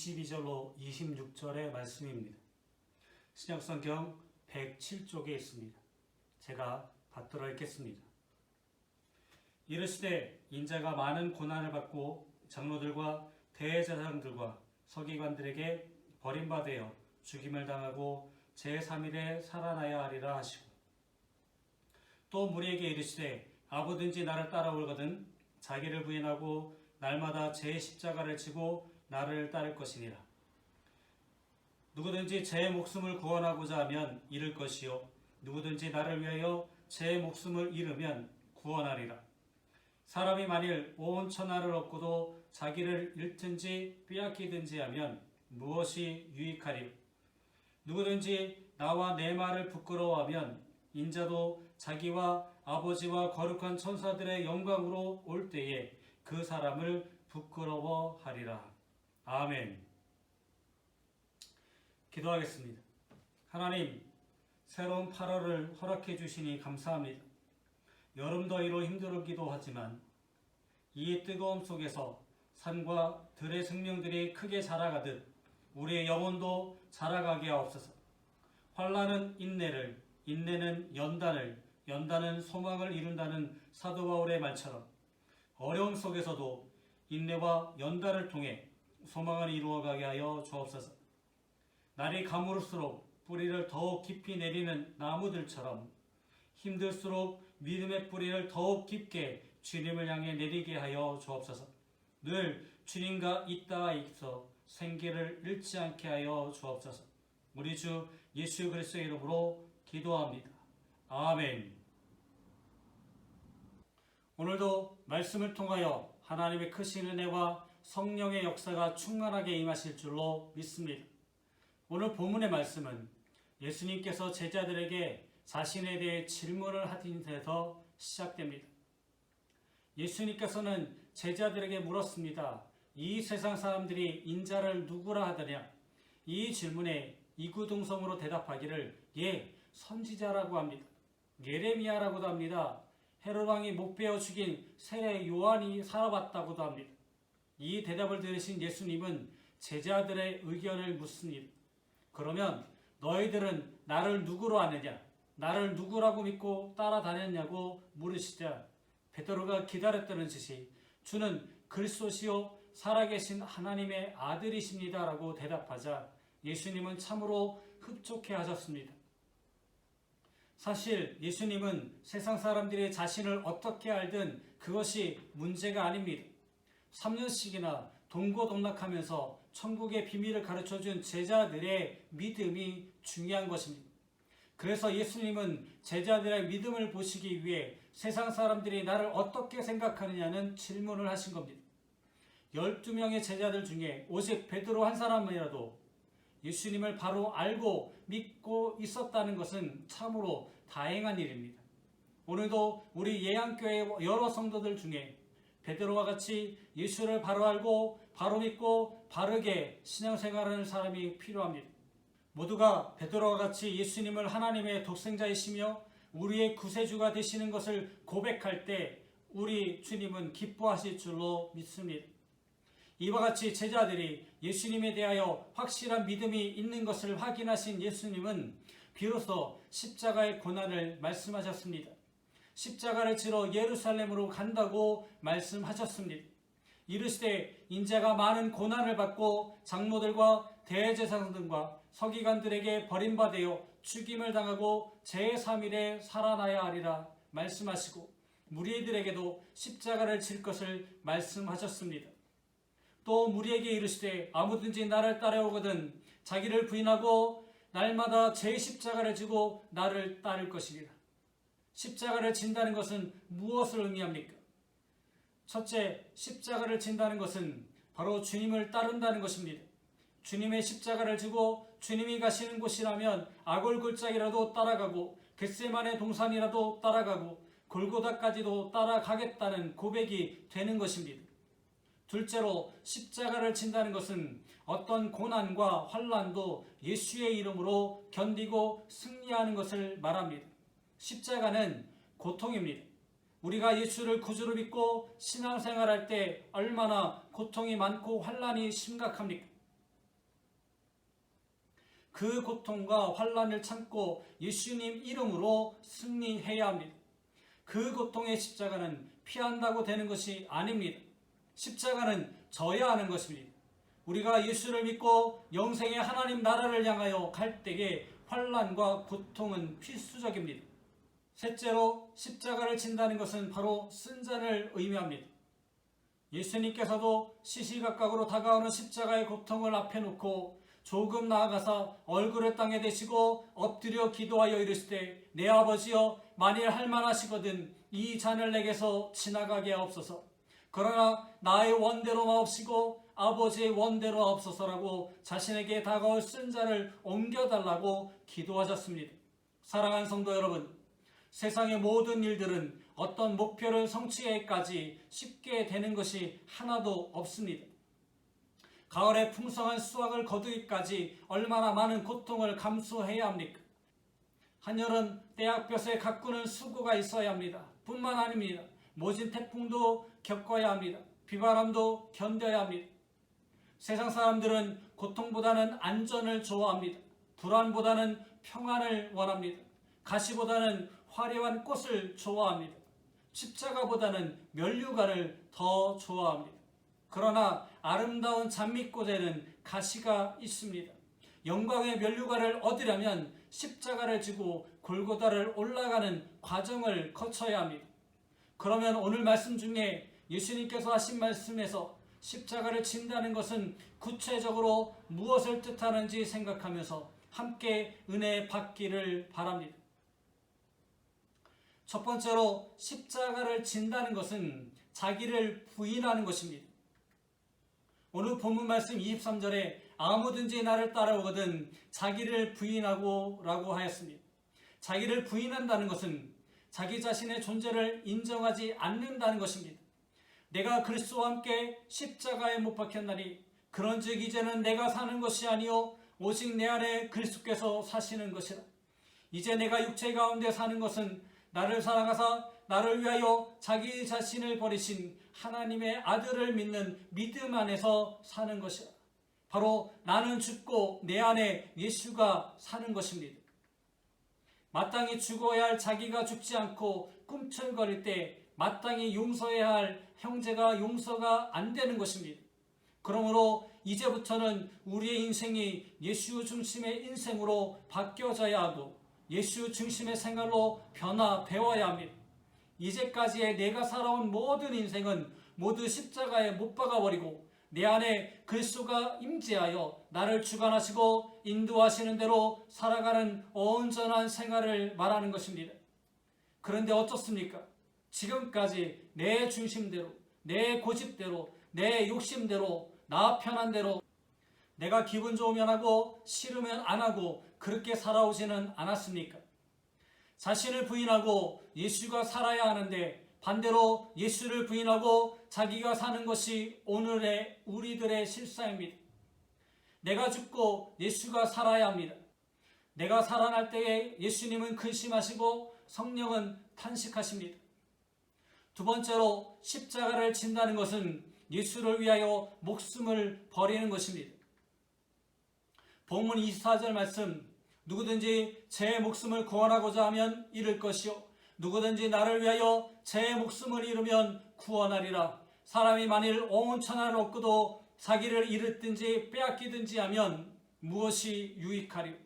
22절로 26절의 말씀입니다. 신약성경 107쪽에 있습니다. 제가 받들어 읽겠습니다. 이르시되 인자가 많은 고난을 받고 장로들과 대제사장들과 서기관들에게 버림받아 죽임을 당하고 제3일에 살아나야 하리라 하시고 또 무리에게 이르시되 아무든지 나를 따라올거든 자기를 부인하고 날마다 제 십자가를 지고 나를 따를 것이니라. 누구든지 제 목숨을 구원하고자 하면 잃을 것이요 누구든지 나를 위하여 제 목숨을 잃으면 구원하리라. 사람이 만일 온 천하를 얻고도 자기를 잃든지 빼앗기든지 하면 무엇이 유익하리요? 누구든지 나와 내 말을 부끄러워하면 인자도 자기와 아버지와 거룩한 천사들의 영광으로 올 때에 그 사람을 부끄러워하리라. 아멘. 기도하겠습니다. 하나님, 새로운 8월을 허락해 주시니 감사합니다. 여름 더위로 힘들기도 하지만 이 뜨거움 속에서 산과 들의 생명들이 크게 자라가듯 우리의 영혼도 자라가게 하옵소서. 환란은 인내를, 인내는 연단을, 연단은 소망을 이룬다는 사도 바울의 말처럼 어려움 속에서도 인내와 연단을 통해 소망을 이루어가게 하여 주옵소서. 날이 가물을수록 뿌리를 더욱 깊이 내리는 나무들처럼 힘들수록 믿음의 뿌리를 더욱 깊게 주님을 향해 내리게 하여 주옵소서. 늘 주님과 있다 있어 생기를 잃지 않게 하여 주옵소서. 우리 주 예수 그리스도의 이름으로 기도합니다. 아멘. 오늘도 말씀을 통하여 하나님의 크신 은혜와 성령의 역사가 충만하게 임하실 줄로 믿습니다. 오늘 본문의 말씀은 예수님께서 제자들에게 자신에 대해 질문을 하신 데서 시작됩니다. 예수님께서는 제자들에게 물었습니다. 이 세상 사람들이 인자를 누구라 하더냐? 이 질문에 이구동성으로 대답하기를 예, 선지자라고 합니다. 예레미야라고도 합니다. 헤롯 왕이 못 베어 죽인 세례 요한이 살아봤다고도 합니다. 이 대답을 들으신 예수님은 제자들의 의견을 묻습니다. 그러면 너희들은 나를 누구로 아느냐? 나를 누구라고 믿고 따라다녔냐고 물으시자 베드로가 기다렸다는 듯이 주는 그리스도시요 살아계신 하나님의 아들이십니다라고 대답하자 예수님은 참으로 흡족해 하셨습니다. 사실 예수님은 세상 사람들이 자신을 어떻게 알든 그것이 문제가 아닙니다. 3년씩이나 동고동락하면서 천국의 비밀을 가르쳐준 제자들의 믿음이 중요한 것입니다. 그래서 예수님은 제자들의 믿음을 보시기 위해 세상 사람들이 나를 어떻게 생각하느냐는 질문을 하신 겁니다. 12명의 제자들 중에 오직 베드로 한 사람이라도 예수님을 바로 알고 믿고 있었다는 것은 참으로 다행한 일입니다. 오늘도 우리 예양교회 여러 성도들 중에 베드로와 같이 예수를 바로 알고 바로 믿고 바르게 신앙생활하는 사람이 필요합니다. 모두가 베드로와 같이 예수님을 하나님의 독생자이시며 우리의 구세주가 되시는 것을 고백할 때 우리 주님은 기뻐하실 줄로 믿습니다. 이와 같이 제자들이 예수님에 대하여 확실한 믿음이 있는 것을 확인하신 예수님은 비로소 십자가의 고난을 말씀하셨습니다. 십자가를 지러 예루살렘으로 간다고 말씀하셨습니다. 이르시되 인자가 많은 고난을 받고 장로들과 대제사장들과 서기관들에게 버림받아 죽임을 당하고 제3일에 살아나야 하리라 말씀하시고 무리들에게도 십자가를 질 것을 말씀하셨습니다. 또 무리에게 이르시되 아무든지 나를 따라오거든 자기를 부인하고 날마다 제 십자가를 지고 나를 따를 것이리라. 십자가를 진다는 것은 무엇을 의미합니까? 첫째, 십자가를 진다는 것은 바로 주님을 따른다는 것입니다. 주님의 십자가를 지고 주님이 가시는 곳이라면 아골골짜기라도 따라가고 겟세만의 동산이라도 따라가고 골고다까지도 따라가겠다는 고백이 되는 것입니다. 둘째로 십자가를 진다는 것은 어떤 고난과 환란도 예수의 이름으로 견디고 승리하는 것을 말합니다. 십자가는 고통입니다. 우리가 예수를 구주로 믿고 신앙생활할 때 얼마나 고통이 많고 환란이 심각합니까? 그 고통과 환란을 참고 예수님 이름으로 승리해야 합니다. 그 고통의 십자가는 피한다고 되는 것이 아닙니다. 십자가는 져야 하는 것입니다. 우리가 예수를 믿고 영생의 하나님 나라를 향하여 갈 때에 환란과 고통은 필수적입니다. 셋째로 십자가를 진다는 것은 바로 쓴자를 의미합니다. 예수님께서도 시시각각으로 다가오는 십자가의 고통을 앞에 놓고 조금 나아가서 얼굴을 땅에 대시고 엎드려 기도하여 이르시되 내 아버지여 만일 할만하시거든 이 잔을 내게서 지나가게 하옵소서 그러나 나의 원대로 마옵시고 아버지의 원대로 하옵소서라고 자신에게 다가올 쓴자를 옮겨달라고 기도하셨습니다. 사랑하는 성도 여러분 세상의 모든 일들은 어떤 목표를 성취하기까지 쉽게 되는 것이 하나도 없습니다. 가을에 풍성한 수확을 거두기까지 얼마나 많은 고통을 감수해야 합니까? 한여름 떼약볕에 가꾸는 수고가 있어야 합니다. 뿐만 아닙니다. 모진 태풍도 겪어야 합니다. 비바람도 견뎌야 합니다. 세상 사람들은 고통보다는 안전을 좋아합니다. 불안보다는 평안을 원합니다. 가시보다는 화려한 꽃을 좋아합니다. 십자가보다는 면류관을 더 좋아합니다. 그러나 아름다운 장미꽃에는 가시가 있습니다. 영광의 면류관을 얻으려면 십자가를 지고 골고다를 올라가는 과정을 거쳐야 합니다. 그러면 오늘 말씀 중에 예수님께서 하신 말씀에서 십자가를 진다는 것은 구체적으로 무엇을 뜻하는지 생각하면서 함께 은혜 받기를 바랍니다. 첫 번째로 십자가를 진다는 것은 자기를 부인하는 것입니다. 오늘 본문 말씀 23절에 아무든지 나를 따라오거든 자기를 부인하고 라고 하였습니다. 자기를 부인한다는 것은 자기 자신의 존재를 인정하지 않는다는 것입니다. 내가 그리스도와 함께 십자가에 못 박혔나니 그런즉 이제는 내가 사는 것이 아니요 오직 내 안에 그리스도께서 사시는 것이라. 이제 내가 육체 가운데 사는 것은 나를 사랑하사 나를 위하여 자기 자신을 버리신 하나님의 아들을 믿는 믿음 안에서 사는 것이라. 바로 나는 죽고 내 안에 예수가 사는 것입니다. 마땅히 죽어야 할 자기가 죽지 않고 꿈틀거릴 때 마땅히 용서해야 할 형제가 용서가 안 되는 것입니다. 그러므로 이제부터는 우리의 인생이 예수 중심의 인생으로 바뀌어져야 하고 예수 중심의 생활로 변화되어야 합니다. 이제까지의 내가 살아온 모든 인생은 모두 십자가에 못 박아버리고 내 안에 그리스도가 임재하여 나를 주관하시고 인도하시는 대로 살아가는 온전한 생활을 말하는 것입니다. 그런데 어떻습니까? 지금까지 내 중심대로, 내 고집대로, 내 욕심대로, 나 편한 대로 내가 기분 좋으면 하고 싫으면 안 하고 그렇게 살아오지는 않았습니까? 자신을 부인하고 예수가 살아야 하는데 반대로 예수를 부인하고 자기가 사는 것이 오늘의 우리들의 실상입니다. 내가 죽고 예수가 살아야 합니다. 내가 살아날 때에 예수님은 근심하시고 성령은 탄식하십니다. 두 번째로 십자가를 진다는 것은 예수를 위하여 목숨을 버리는 것입니다. 본문 24절 말씀 누구든지 제 목숨을 구원하고자 하면 잃을 것이요 누구든지 나를 위하여 제 목숨을 잃으면 구원하리라 사람이 만일 온 천하를 얻고도 자기를 잃었든지 빼앗기든지 하면 무엇이 유익하리요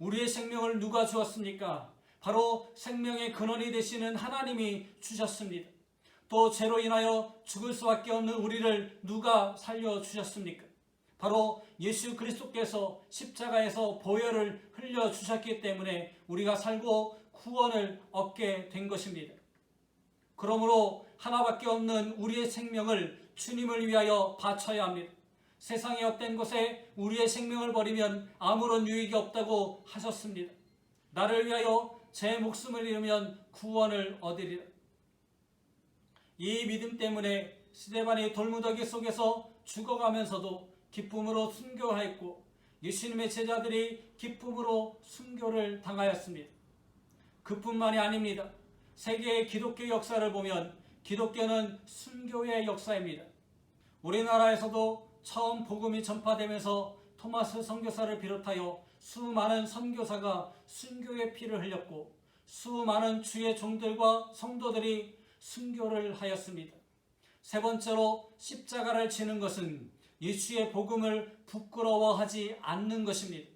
우리의 생명을 누가 주었습니까? 바로 생명의 근원이 되시는 하나님이 주셨습니다. 또 죄로 인하여 죽을 수밖에 없는 우리를 누가 살려 주셨습니까? 바로 예수 그리스도께서 십자가에서 보혈을 흘려 주셨기 때문에 우리가 살고 구원을 얻게 된 것입니다. 그러므로 하나밖에 없는 우리의 생명을 주님을 위하여 바쳐야 합니다. 세상의 헛된 곳에 우리의 생명을 버리면 아무런 유익이 없다고 하셨습니다. 나를 위하여 제 목숨을 잃으면 구원을 얻으리라. 이 믿음 때문에 스데반이 돌무더기 속에서 죽어가면서도 기쁨으로 순교하였고 예수님의 제자들이 기쁨으로 순교를 당하였습니다. 그뿐만이 아닙니다. 세계의 기독교 역사를 보면 기독교는 순교의 역사입니다. 우리나라에서도 처음 복음이 전파되면서 토마스 선교사를 비롯하여 수많은 선교사가 순교의 피를 흘렸고 수많은 주의 종들과 성도들이 순교를 하였습니다. 세 번째로 십자가를 지는 것은 예수의 복음을 부끄러워하지 않는 것입니다.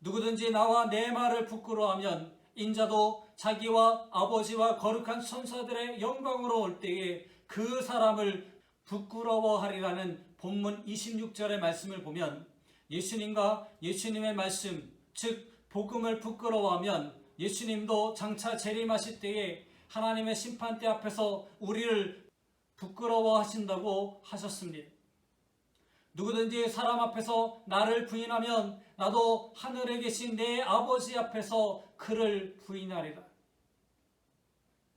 누구든지 나와 내 말을 부끄러워하면 인자도 자기와 아버지와 거룩한 천사들의 영광으로 올 때에 그 사람을 부끄러워하리라는 본문 26절의 말씀을 보면 예수님과 예수님의 말씀, 즉 복음을 부끄러워하면 예수님도 장차 재림하실 때에 하나님의 심판대 앞에서 우리를 부끄러워하신다고 하셨습니다. 누구든지 사람 앞에서 나를 부인하면 나도 하늘에 계신 내 아버지 앞에서 그를 부인하리라.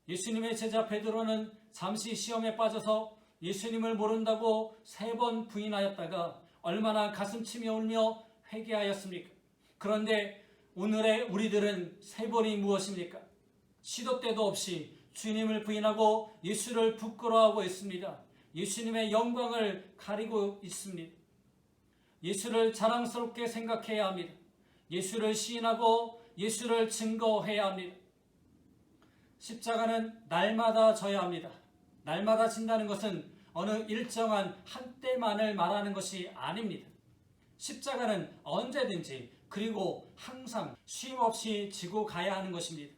예수님의 제자 베드로는 잠시 시험에 빠져서 예수님을 모른다고 세 번 부인하였다가 얼마나 가슴 치며 울며 회개하였습니까? 그런데 오늘의 우리들은 세 번이 무엇입니까? 시도 때도 없이 주님을 부인하고 예수를 부끄러워하고 있습니다. 예수님의 영광을 가리고 있습니다. 예수를 자랑스럽게 생각해야 합니다. 예수를 시인하고 예수를 증거해야 합니다. 십자가는 날마다 져야 합니다. 날마다 진다는 것은 어느 일정한 한때만을 말하는 것이 아닙니다. 십자가는 언제든지 그리고 항상 쉼 없이 지고 가야 하는 것입니다.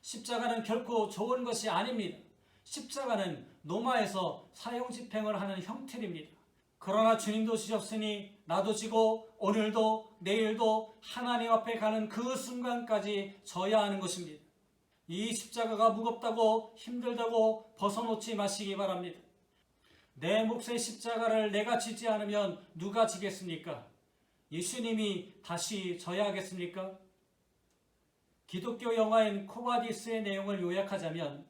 십자가는 결코 좋은 것이 아닙니다. 십자가는 노마에서 사형 집행을 하는 형틀입니다. 그러나 주님도 지셨으니 나도 지고 오늘도 내일도 하나님 앞에 가는 그 순간까지 져야 하는 것입니다. 이 십자가가 무겁다고 힘들다고 벗어놓지 마시기 바랍니다. 내 몫의 십자가를 내가 지지 않으면 누가 지겠습니까? 예수님이 다시 져야겠습니까? 기독교 영화인 코바디스의 내용을 요약하자면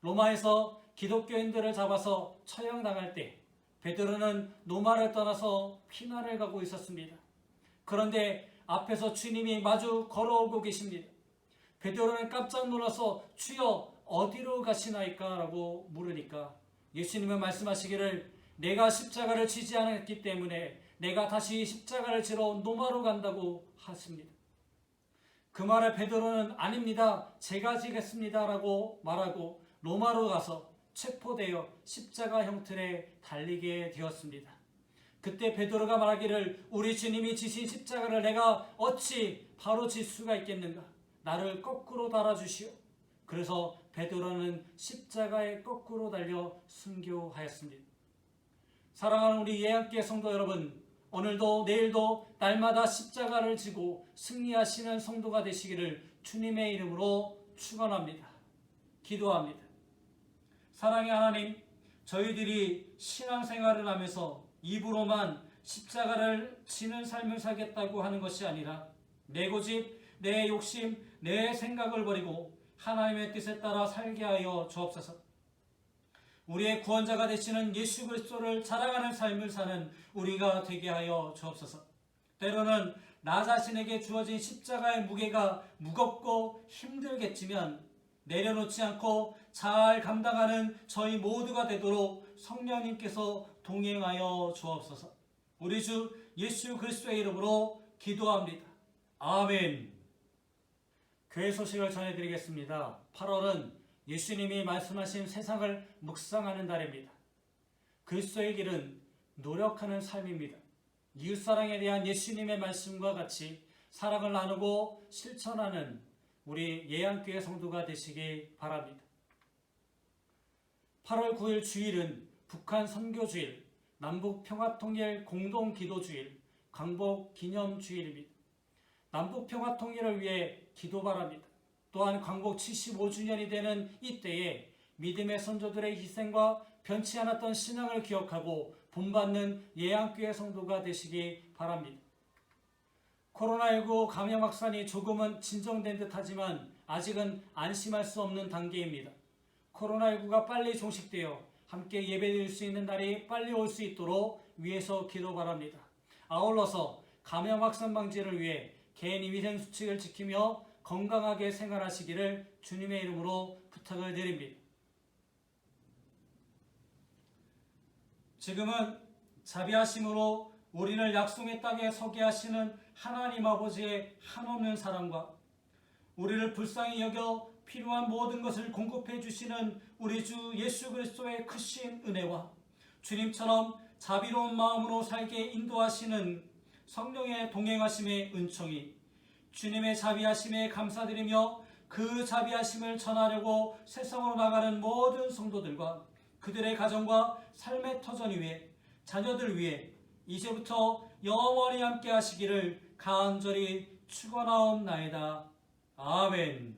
로마에서 기독교인들을 잡아서 처형당할 때 베드로는 노마를 떠나서 피난을 가고 있었습니다. 그런데 앞에서 주님이 마주 걸어오고 계십니다. 베드로는 깜짝 놀라서 주여 어디로 가시나이까? 라고 물으니까 예수님은 말씀하시기를 내가 십자가를 지지 않았기 때문에 내가 다시 십자가를 지러 노마로 간다고 하십니다. 그 말에 베드로는 아닙니다. 제가 지겠습니다. 라고 말하고 로마로 가서 체포되어 십자가 형틀에 달리게 되었습니다. 그때 베드로가 말하기를 우리 주님이 지신 십자가를 내가 어찌 바로 질 수가 있겠는가? 나를 거꾸로 달아주시오. 그래서 베드로는 십자가에 거꾸로 달려 순교하였습니다. 사랑하는 우리 예함께 성도 여러분, 오늘도 내일도 날마다 십자가를 지고 승리하시는 성도가 되시기를 주님의 이름으로 축원합니다. 기도합니다. 사랑의 하나님, 저희들이 신앙생활을 하면서 입으로만 십자가를 지는 삶을 살겠다고 하는 것이 아니라 내 고집, 내 욕심, 내 생각을 버리고 하나님의 뜻에 따라 살게 하여 주옵소서. 우리의 구원자가 되시는 예수 그리스도를 자랑하는 삶을 사는 우리가 되게 하여 주옵소서. 때로는 나 자신에게 주어진 십자가의 무게가 무겁고 힘들겠지만 내려놓지 않고 잘 감당하는 저희 모두가 되도록 성령님께서 동행하여 주옵소서. 우리 주 예수 그리스도의 이름으로 기도합니다. 아멘. 교회 소식을 전해드리겠습니다. 8월은 예수님이 말씀하신 세상을 묵상하는 달입니다. 그리스도의 길은 노력하는 삶입니다. 이웃사랑에 대한 예수님의 말씀과 같이 사랑을 나누고 실천하는 우리 예양교회 성도가 되시기 바랍니다. 8월 9일 주일은 북한 선교주일, 남북 평화통일 공동기도주일, 광복 기념주일입니다. 남북 평화 통일을 위해 기도 바랍니다. 또한 광복 75주년이 되는 이때에 믿음의 선조들의 희생과 변치 않았던 신앙을 기억하고 본받는 예양교회 성도가 되시기 바랍니다. 코로나19 감염 확산이 조금은 진정된 듯 하지만 아직은 안심할 수 없는 단계입니다. 코로나19가 빨리 종식되어 함께 예배드릴 수 있는 날이 빨리 올 수 있도록 위에서 기도 바랍니다. 아울러서 감염 확산 방지를 위해 개인 위생 수칙을 지키며 건강하게 생활하시기를 주님의 이름으로 부탁을 드립니다. 지금은 자비하심으로 우리를 약속의 땅에 서게 하시는 하나님 아버지의 한없는 사랑과 우리를 불쌍히 여겨 필요한 모든 것을 공급해 주시는 우리 주 예수 그리스도의 크신 은혜와 주님처럼 자비로운 마음으로 살게 인도하시는 성령의 동행하심의 은총이 주님의 자비하심에 감사드리며 그 자비하심을 전하려고 세상으로 나가는 모든 성도들과 그들의 가정과 삶의 터전 위에 자녀들 위해 이제부터 영원히 함께 하시기를 간절히 축원하옵나이다. 아멘.